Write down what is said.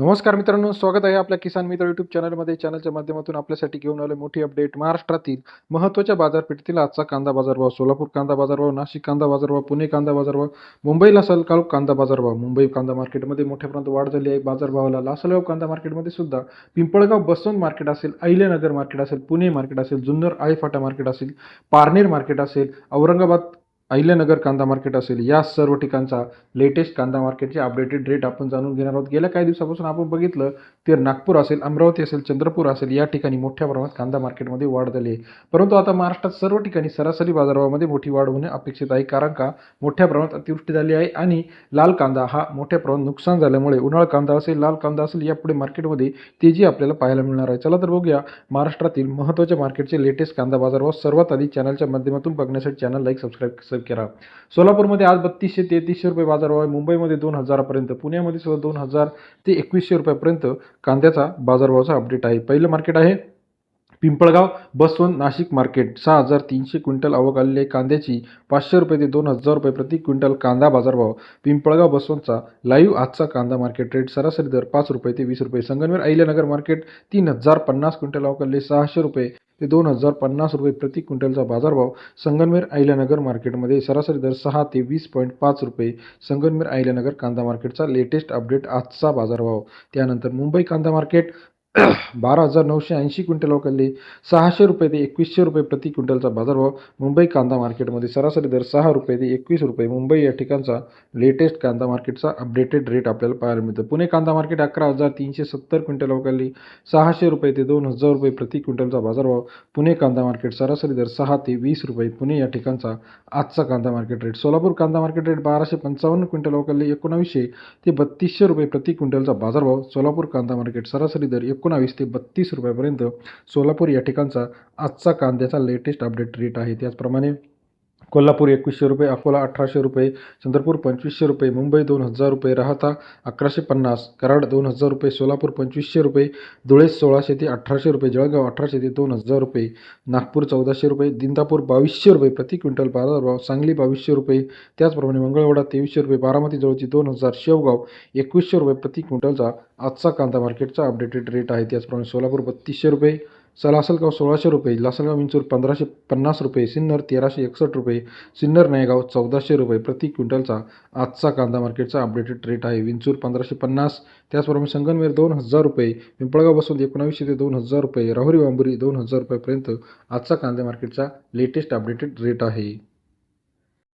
नमस्कार मित्रांनो स्वागत आहे आपल्या किसान मित्र युट्यूब चॅनलमध्ये चॅनलच्या माध्यमातून आपल्यासाठी घेऊन आले मोठी अपडेट महाराष्ट्रातील महत्त्वाच्या बाजारपेठेतील आजचा कांदा बाजारभाव. सोलापूर कांदा बाजारभाव नाशिक कांदा बाजारभाव पुणे कांदा बाजारभाव मुंबईला सलकाळू कांदा बाजारभाव. मुंबई कांदा मार्केटमध्ये मोठ्या प्रमाणात वाढ झाली आहे. बाजारभावाला लासलगाव कांदा मार्केटमध्ये सुद्धा पिंपळगाव बसवंत मार्केट असेल अहिल्यानगर मार्केट असेल पुणे मार्केट असेल जुन्नर आळीफाटा मार्केट असेल पारनेर मार्केट असेल औरंगाबाद अहिल्यानगर कांदा मार्केट असेल या सर्व ठिकाणचा लेटेस्ट कांदा मार्केटचे अपडेटेड रेट आपण जाणून घेणार आहोत. गेल्या काही दिवसापासून आपण बघितलं तर नागपूर असेल अमरावती असेल चंद्रपूर असेल या ठिकाणी मोठ्या प्रमाणात कांदा मार्केटमध्ये वाढ झाली आहे. परंतु आता महाराष्ट्रात सर्व ठिकाणी सरासरी बाजारभावामध्ये मोठी वाढ होणे अपेक्षित आहे कारण का मोठ्या प्रमाणात अतिवृष्टी झाली आहे आणि लाल कांदा हा मोठ्या प्रमाणात नुकसान झाल्यामुळे उन्हाळ कांदा असेल लाल कांदा असेल यापुढे मार्केटमध्ये तेजी आपल्याला पाहायला मिळणार आहे. चला तर बघूया महाराष्ट्रातील महत्त्वाच्या मार्केटचे लेटेस्ट कांदा बाजारभाव. सर्वात आधी चॅनलच्या माध्यमातून बघण्यासाठी चॅनल लाईक सबस्क्राईब करा सोलापूरमध्ये आज बत्तीसशे तेहतीसशे रुपये बाजारभाव आहे. मुंबईमध्ये दोन हजारापर्यंत पुण्यामध्ये सुद्धा दोन हजार ते एकवीसशे रुपयापर्यंत कांद्याचा बाजारभावाचा अपडेट आहे. पहिलं मार्केट आहे पिंपळगाव बसवंत नाशिक मार्केट सहा हजार तीनशे क्विंटल आवक आलेली आहे. कांद्याची पाचशे रुपये ते दोन हजार रुपये प्रति क्विंटल कांदा बाजारभाव. पिंपळगाव बसवंतचा लाईव्ह आजचा कांदा मार्केट रेट सरासरी दर पाच रुपये ते वीस रुपये. संगमनेर अहिल्यानगर मार्केट तीन हजार पन्नास क्विंटल आवक आलेली सहाशे रुपये ते दोन हजार पन्नास रुपये प्रति क्विंटलचा बाजारभाव संगमनेर अहिल्यानगर मार्केटमध्ये सरासरी दर सहा ते वीस पॉईंट पाच रुपये. संगमनेर अहिल्यानगर कांदा मार्केटचा लेटेस्ट अपडेट आजचा बाजारभाव. त्यानंतर मुंबई कांदा मार्केट बारा हजार नऊशे ऐंशी क्विंटल अवकाळले सहाशे रुपये ते एकवीसशे रुपये प्रति क्विंटलचा बाजारभाव. मुंबई कांदा मार्केटमध्ये सरासरी दर सहा रुपये ते एकवीस रुपये. मुंबई या ठिकाणचा लेटेस्ट कांदा मार्केटचा अपडेटेड रेट आपल्याला पाहायला मिळतं. पुणे कांदा मार्केट अकरा हजार तीनशे सत्तर क्विंटल अवकाळली सहाशे रुपये ते दोन हजार रुपये प्रति क्विंटलचा बाजारभाव. पुणे कांदा मार्केट सरासरी दर सहा ते वीस रुपये. पुणे या ठिकाणचा आजचा कांदा मार्केट रेट सोलापूर कांदा मार्केट रेट बाराशे पंचावन्न क्विंटल अवकाळले एकोणावीसशे ते बत्तीसशे रुपये प्रति क्विंटलचा बाजारभाव. सोलापूर कांदा मार्केट सरासरी दर एकोणावीस ते बत्तीस रुपयापर्यंत सोलापूर या ठिकाणचा आजचा कांद्याचा लेटेस्ट अपडेट रेट आहे. त्याचप्रमाणे कोल्हापूर एकवीसशे रुपये अकोला अठराशे रुपये चंद्रपूर पंचवीसशे रुपये मुंबई दोन हजार रुपये राहता अकराशे पन्नास कराड दोन हजार रुपये सोलापूर पंचवीसशे रुपये धुळे सोळाशे ते अठराशे रुपये जळगाव अठराशे ते दोन हजार रुपये नागपूर चौदाशे रुपये दिंदापूर बावीसशे रुपये प्रति क्विंटल बाजारभाव सांगली बावीसशे रुपये त्याचप्रमाणे मंगळवाडा तेवीसशे रुपये बारामती जवळची दोन हजार शेवगाव एकवीसशे रुपये प्रति क्विंटलचा आजचा कांदा मार्केटचा अपडेटेड रेट आहे त्याचप्रमाणे सोलापूर बत्तीसशे रुपये लासलगाव सोळाशे रुपये लासलगाव विंचूर पंधराशे पन्नास रुपये सिन्नर तेराशे एकसष्ट रुपये सिन्नर नायगाव चौदाशे रुपये प्रति क्विंटलचा आजचा कांदा मार्केटचा अपडेटेड रेट आहे. विंचूर पंधराशे पन्नास त्याचप्रमाणे संगमनेर दोन हजार रुपये पिंपळगाव बसून एकोणावीसशे ते दोन हजार रुपये राहुरी बांबुरी दोन हजार रुपयापर्यंत आजचा कांदा मार्केटचा लेटेस्ट अपडेटेड रेट आहे.